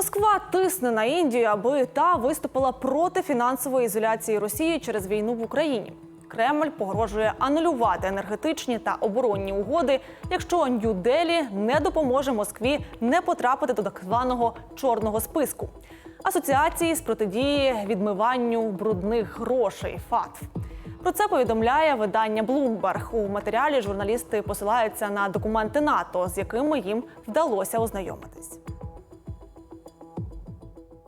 Москва тисне на Індію, аби та виступила проти фінансової ізоляції Росії через війну в Україні. Кремль погрожує анулювати енергетичні та оборонні угоди, якщо Нью-Делі не допоможе Москві не потрапити до так званого чорного списку асоціації з протидії відмиванню брудних грошей ФАТФ. Про це повідомляє видання Bloomberg. У матеріалі журналісти посилаються на документи НАТО, з якими їм вдалося ознайомитись.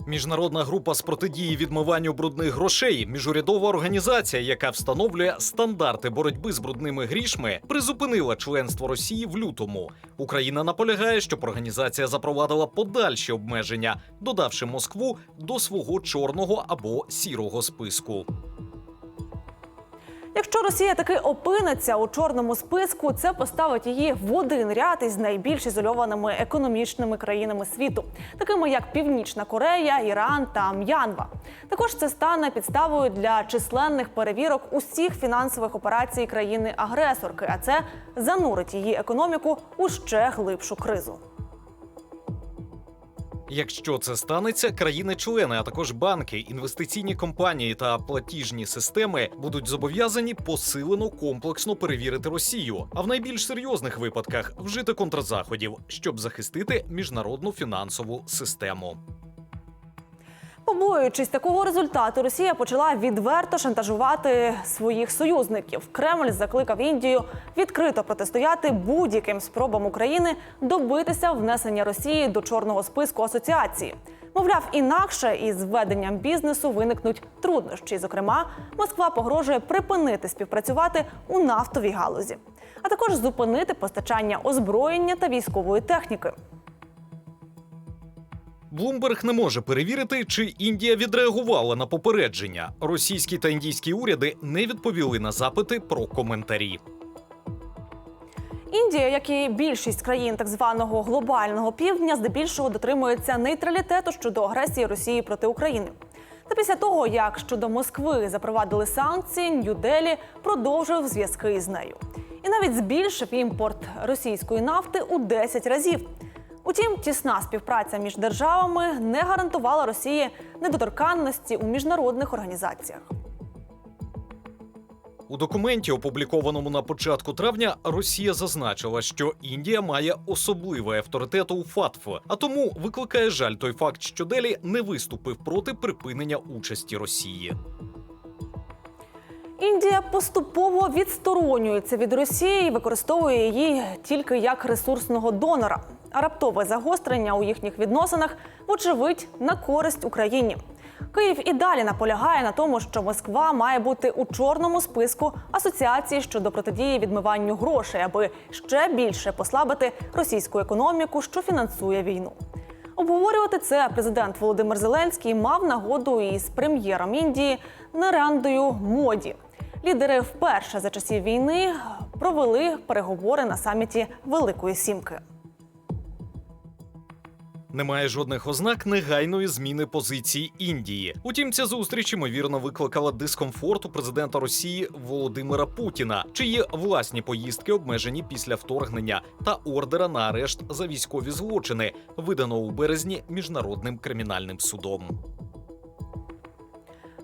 Міжнародна група з протидії відмиванню брудних грошей, міжурядова організація, яка встановлює стандарти боротьби з брудними грішми, призупинила членство Росії в лютому. Україна наполягає, щоб організація запровадила подальші обмеження, додавши Москву до свого чорного або сірого списку. Якщо Росія таки опиниться у чорному списку, це поставить її в один ряд із найбільш ізольованими економічними країнами світу, такими як Північна Корея, Іран та М'янма. Також це стане підставою для численних перевірок усіх фінансових операцій країни-агресорки, а це занурить її економіку у ще глибшу кризу. Якщо це станеться, країни-члени, а також банки, інвестиційні компанії та платіжні системи будуть зобов'язані посилено комплексно перевірити Росію, а в найбільш серйозних випадках вжити контрзаходів, щоб захистити міжнародну фінансову систему. Побоюючись такого результату, Росія почала відверто шантажувати своїх союзників. Кремль закликав Індію відкрито протистояти будь-яким спробам України добитися внесення Росії до чорного списку асоціації. Мовляв, інакше із введенням бізнесу виникнуть труднощі. Зокрема, Москва погрожує припинити співпрацювати у нафтовій галузі, а також зупинити постачання озброєння та військової техніки. Блумберг не може перевірити, чи Індія відреагувала на попередження. Російські та індійські уряди не відповіли на запити про коментарі. Індія, як і більшість країн так званого глобального півдня, здебільшого дотримується нейтралітету щодо агресії Росії проти України. Та після того, як щодо Москви запровадили санкції, Нью-Делі продовжив зв'язки із нею і навіть збільшив імпорт російської нафти у 10 разів. Утім, тісна співпраця між державами не гарантувала Росії недоторканності у міжнародних організаціях. У документі, опублікованому на початку травня, Росія зазначила, що Індія має особливий авторитет у ФАТФ, а тому викликає жаль той факт, що Делі не виступив проти припинення участі Росії. Індія поступово відсторонюється від Росії і використовує її тільки як ресурсного донора. А раптове загострення у їхніх відносинах, вочевидь, на користь Україні. Київ і далі наполягає на тому, що Москва має бути у чорному списку асоціації щодо протидії відмиванню грошей, аби ще більше послабити російську економіку, що фінансує війну. Обговорювати це президент Володимир Зеленський мав нагоду із прем'єром Індії Нарендою Моді. Лідери вперше за часів війни провели переговори на саміті Великої Сімки. Немає жодних ознак негайної зміни позиції Індії. Утім, ця зустріч ймовірно викликала дискомфорт у президента Росії Володимира Путіна, чиї власні поїздки обмежені після вторгнення та ордера на арешт за військові злочини, виданого у березні міжнародним кримінальним судом.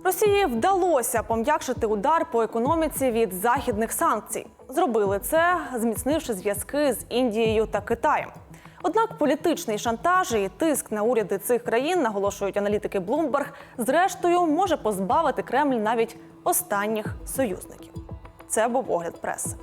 Росії вдалося пом'якшити удар по економіці від західних санкцій. Зробили це, зміцнивши зв'язки з Індією та Китаєм. Однак політичний шантаж і тиск на уряди цих країн, наголошують аналітики Bloomberg, зрештою може позбавити Кремль навіть останніх союзників. Це був огляд преси.